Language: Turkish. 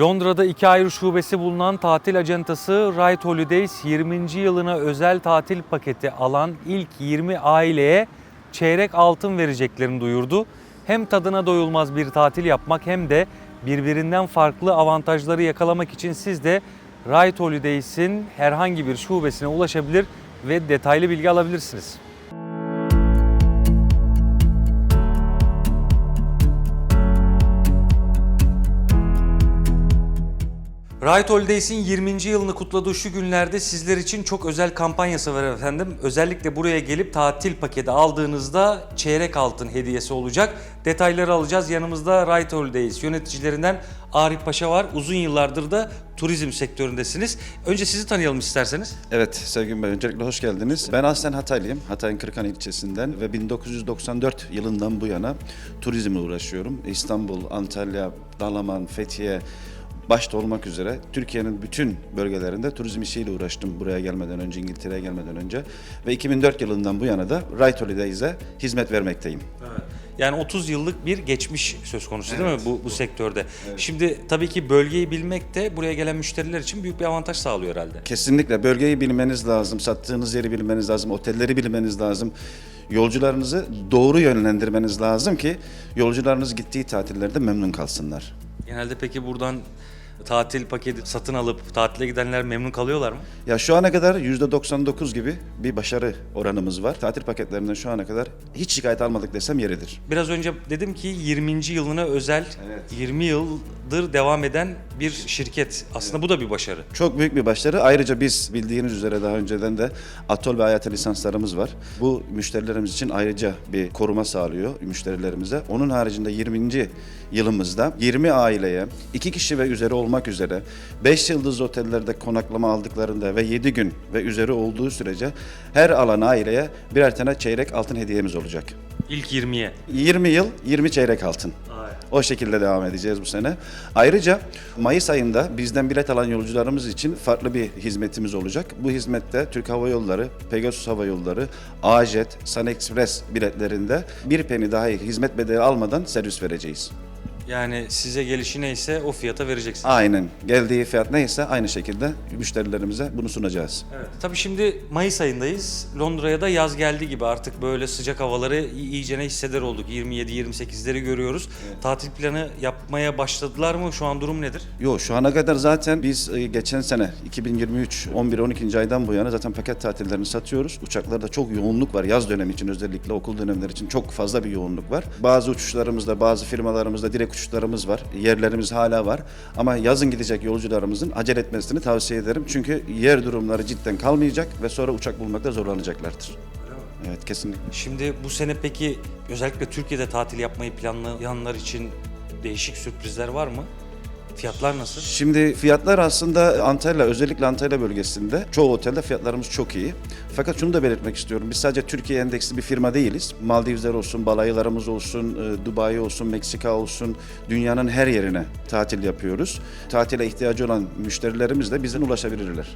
Londra'da iki ayrı şubesi bulunan tatil acentası Right Holidays 20. yılına özel tatil paketi alan ilk 20 aileye çeyrek altın vereceklerini duyurdu. Hem tadına doyulmaz bir tatil yapmak hem de birbirinden farklı avantajları yakalamak için siz de Right Holidays'in herhangi bir şubesine ulaşabilir ve detaylı bilgi alabilirsiniz. Right Holidays'in 20. yılını kutladığı şu günlerde sizler için çok özel kampanyası var efendim. Özellikle buraya gelip tatil paketi aldığınızda çeyrek altın hediyesi olacak. Detayları alacağız. Yanımızda Right Holidays yöneticilerinden Arif Paşa var. Uzun yıllardır da turizm sektöründesiniz. Önce sizi tanıyalım isterseniz. Evet Sevgin Bey öncelikle hoş geldiniz. Ben aslen Hataylıyım. Hatay'ın Kırıkhan ilçesinden ve 1994 yılından bu yana turizmle uğraşıyorum. İstanbul, Antalya, Dalaman, Fethiye başta olmak üzere Türkiye'nin bütün bölgelerinde turizm işiyle uğraştım buraya gelmeden önce, İngiltere'ye gelmeden önce. Ve 2004 yılından bu yana da Right Holidays'e hizmet vermekteyim. Yani 30 yıllık bir geçmiş söz konusu değil mi bu, bu sektörde? Şimdi tabii ki bölgeyi bilmek de buraya gelen müşteriler için büyük bir avantaj sağlıyor herhalde. Kesinlikle bölgeyi bilmeniz lazım, sattığınız yeri bilmeniz lazım, otelleri bilmeniz lazım. Yolcularınızı doğru yönlendirmeniz lazım ki yolcularınız gittiği tatillerde memnun kalsınlar. Genelde peki buradan tatil paketi satın alıp tatile gidenler memnun kalıyorlar mı? Ya şu ana kadar %99 gibi bir başarı oranımız var. Tatil paketlerinden şu ana kadar hiç şikayet almadık desem yeridir. Biraz önce dedim ki 20. yılına özel Evet. 20 yıldır devam eden bir şirket. Aslında bu da bir başarı. Çok büyük bir başarı. Ayrıca biz bildiğiniz üzere daha önceden de Atol ve Hayata lisanslarımız var. Bu müşterilerimiz için ayrıca bir koruma sağlıyor müşterilerimize. Onun haricinde 20. yılımızda 20 aileye 2 kişi ve üzeri olmak üzere 5 yıldız otellerde konaklama aldıklarında ve 7 gün ve üzeri olduğu sürece her alan aileye birer tane çeyrek altın hediyemiz olacak. İlk 20'ye. 20 yıl 20 çeyrek altın. O şekilde devam edeceğiz bu sene. Ayrıca Mayıs ayında bizden bilet alan yolcularımız için farklı bir hizmetimiz olacak. Bu hizmette Türk Hava Yolları, Pegasus Hava Yolları, Ajet, Sun Express biletlerinde bir peni dahi hizmet bedeli almadan servis vereceğiz. Yani size gelişi neyse o fiyata vereceksiniz. Aynen. Geldiği fiyat neyse aynı şekilde müşterilerimize bunu sunacağız. Evet. Tabii şimdi Mayıs ayındayız. Londra'ya da yaz geldi gibi artık böyle sıcak havaları iyicene hisseder olduk. 27-28'leri görüyoruz. Tatil planı yapmaya başladılar mı? Şu an durum nedir? Yo şu ana kadar zaten biz e, geçen sene 2023 11-12. aydan bu yana zaten paket tatillerini satıyoruz. Uçaklarda çok yoğunluk var. Yaz dönemi için özellikle okul dönemleri için çok fazla bir yoğunluk var. Bazı uçuşlarımızda, bazı firmalarımızda direkt uçuşlarımız var. Yerlerimiz hala var. Ama yazın gidecek yolcularımızın acele etmesini tavsiye ederim. Çünkü yer durumları cidden kalmayacak ve sonra uçak bulmakta zorlanacaklardır. Evet kesinlikle. Şimdi bu sene peki özellikle Türkiye'de tatil yapmayı planlayanlar için değişik sürprizler var mı? Fiyatlar nasıl? Şimdi fiyatlar aslında Antalya, özellikle Antalya bölgesinde çoğu otelde fiyatlarımız çok iyi. Fakat şunu da belirtmek istiyorum. Biz sadece Türkiye endeksli bir firma değiliz. Maldivler olsun, balayılarımız olsun, e, Dubai olsun, Meksika olsun, dünyanın her yerine tatil yapıyoruz. Tatile ihtiyacı olan müşterilerimiz de bizden ulaşabilirler.